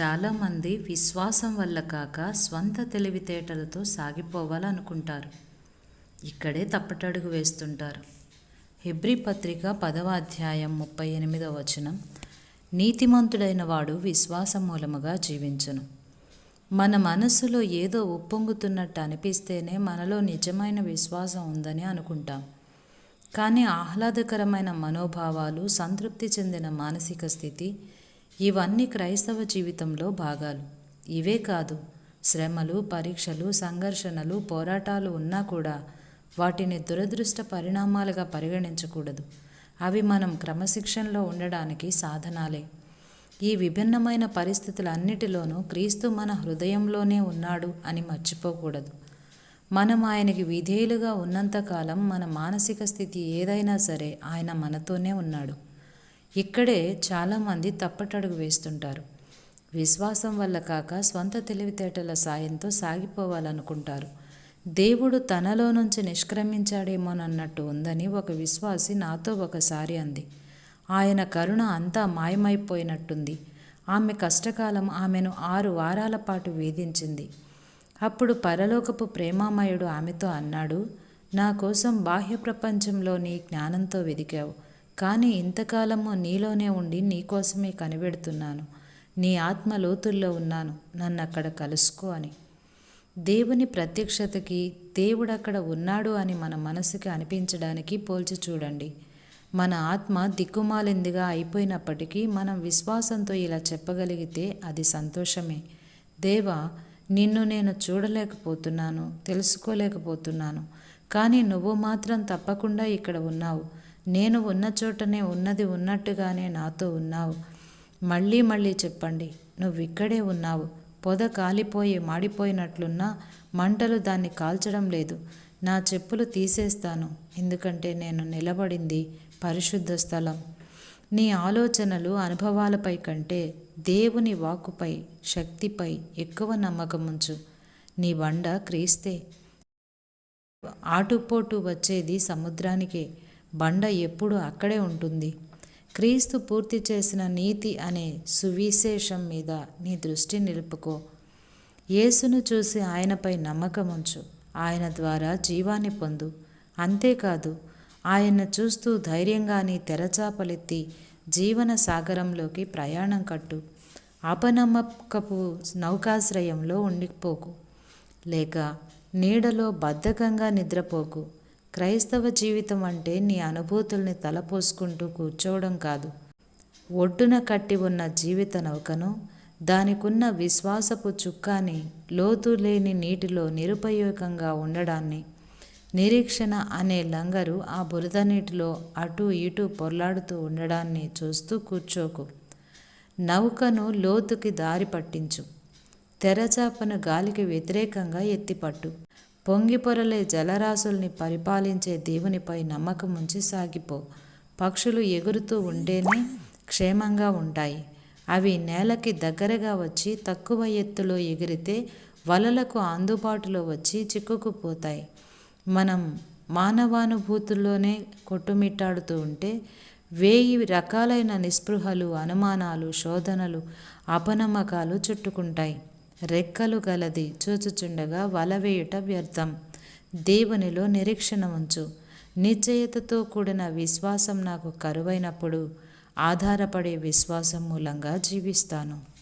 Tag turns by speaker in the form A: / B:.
A: చాలామంది విశ్వాసం వల్ల కాక స్వంత తెలివితేటలతో సాగిపోవాలనుకుంటారు. ఇక్కడే తప్పటడుగు వేస్తుంటారు. హెబ్రి పత్రిక పదవ అధ్యాయం ముప్పై ఎనిమిదవ వచనం. నీతిమంతుడైన వాడు విశ్వాసం మూలముగా జీవించును. మన మనస్సులో ఏదో ఉప్పొంగుతున్నట్టు అనిపిస్తేనే మనలో నిజమైన విశ్వాసం ఉందని అనుకుంటాం. కానీ ఆహ్లాదకరమైన మనోభావాలు సంతృప్తి చెందిన మానసిక స్థితి ఇవన్నీ క్రైస్తవ జీవితంలో భాగాలు. ఇవే కాదు శ్రమలు పరీక్షలు సంఘర్షణలు పోరాటాలు ఉన్నా కూడా వాటిని దురదృష్ట పరిణామాలుగా పరిగణించకూడదు. అవి మనం క్రమశిక్షణలో ఉండడానికి సాధనాలే. ఈ విభిన్నమైన పరిస్థితులన్నిటిలోనూ క్రీస్తు మన హృదయంలోనే ఉన్నాడు అని మర్చిపోకూడదు. మనం ఆయనకి విధేయులుగా ఉన్నంతకాలం మన మానసిక స్థితి ఏదైనా సరే ఆయన మనతోనే ఉన్నాడు. ఇక్కడే చాలామంది తప్పటడుగు వేస్తుంటారు. విశ్వాసం వల్ల కాక స్వంత తెలివితేటల సాయంతో సాగిపోవాలనుకుంటారు. దేవుడు తనలో నుంచి నిష్క్రమించాడేమోనన్నట్టు ఉందని ఒక విశ్వాసి నాతో ఒకసారి అంది. ఆయన కరుణ అంతా మాయమైపోయినట్టుంది. ఆమె కష్టకాలం ఆమెను ఆరు వారాల పాటు వేధించింది. అప్పుడు పరలోకపు ప్రేమామయుడు ఆమెతో అన్నాడు నా కోసం బాహ్య ప్రపంచంలో నీ జ్ఞానంతో వెదికావు. కానీ ఇంతకాలము నీలోనే ఉండి నీకోసమే కనిపెడుతున్నాను. నీ ఆత్మ లోతుల్లో ఉన్నాను. నన్ను అక్కడ కలుసుకో అని. దేవుని ప్రత్యక్షతకి దేవుడు అక్కడ ఉన్నాడు అని మన మనసుకి అనిపించడానికి పోల్చి చూడండి. మన ఆత్మ దిక్కుమాలిందిగా అయిపోయినప్పటికీ మనం విశ్వాసంతో ఇలా చెప్పగలిగితే అది సంతోషమే. దేవా నిన్ను నేను చూడలేకపోతున్నాను తెలుసుకోలేకపోతున్నాను. కానీ నువ్వు మాత్రం తప్పకుండా ఇక్కడ ఉన్నావు. నేను ఉన్న చోటనే ఉన్నది ఉన్నట్టుగానే నాతో ఉన్నావు. మళ్ళీ మళ్ళీ చెప్పండి నువ్వు ఇక్కడే ఉన్నావు. పొద కాలిపోయి మాడిపోయినట్లున్నా మంటలు దాన్ని కాల్చడం లేదు. నా చెప్పులు తీసేస్తాను ఎందుకంటే నేను నిలబడింది పరిశుద్ధ స్థలం. నీ ఆలోచనలు అనుభవాలపై కంటే దేవుని వాక్కుపై శక్తిపై ఎక్కువ నమ్మకముంచు. నీ బండ క్రీస్తే. ఆటుపోటు వచ్చేది సముద్రానికే. బండ ఎప్పుడు అక్కడే ఉంటుంది. క్రీస్తు పూర్తి చేసిన నీతి అనే సువిశేషం మీద నీ దృష్టి నిలుపుకో. యేసును చూసి ఆయనపై నమ్మకముంచు ఆయన ద్వారా జీవాన్ని పొందు. అంతేకాదు ఆయన చూస్తూ ధైర్యంగా నీ తెరచాపలెత్తి జీవన సాగరంలోకి ప్రయాణం కట్టు. అపనమ్మకపు నౌకాశ్రయంలో ఉండిపోకు. లేక నీడలో బద్ధకంగా నిద్రపోకు. క్రైస్తవ జీవితం అంటే నీ అనుభూతుల్ని తలపోసుకుంటూ కూర్చోవడం కాదు. ఒడ్డున కట్టి ఉన్న జీవిత నౌకను దానికున్న విశ్వాసపు చుక్కాని లోతు లేని నీటిలో నిరుపయోగంగా ఉండడాన్ని నిరీక్షణ అనే లంగరు ఆ బురద నీటిలో అటు ఇటు పొర్లాడుతూ ఉండడాన్ని చూస్తూ కూర్చోకు. నౌకను లోతుకి దారి పట్టించు. తెరచాపను గాలికి వ్యతిరేకంగా ఎత్తిపట్టు. పొంగిపొరలే జలరాశుల్ని పరిపాలించే దేవునిపై నమ్మకం ఉంచి సాగిపో. పక్షులు ఎగురుతూ ఉంటేనే క్షేమంగా ఉంటాయి. అవి నేలకి దగ్గరగా వచ్చి తక్కువ ఎత్తులో ఎగిరితే వలలకు అందుబాటులో వచ్చి చిక్కుకుపోతాయి. మనం మానవానుభూతుల్లోనే కొట్టుమిట్టాడుతూ ఉంటే వేయి రకాలైన నిస్పృహలు అనుమానాలు శోధనలు అపనమ్మకాలు చుట్టుకుంటాయి. రెక్కలు గలది చూచుచుండగా వలవేయుట వ్యర్థం. దేవునిలో నిరీక్షణ ఉంచు. నిశ్చయతతో కూడిన విశ్వాసం నాకు కరువైనప్పుడు ఆధారపడే విశ్వాసం మూలంగా జీవిస్తాను.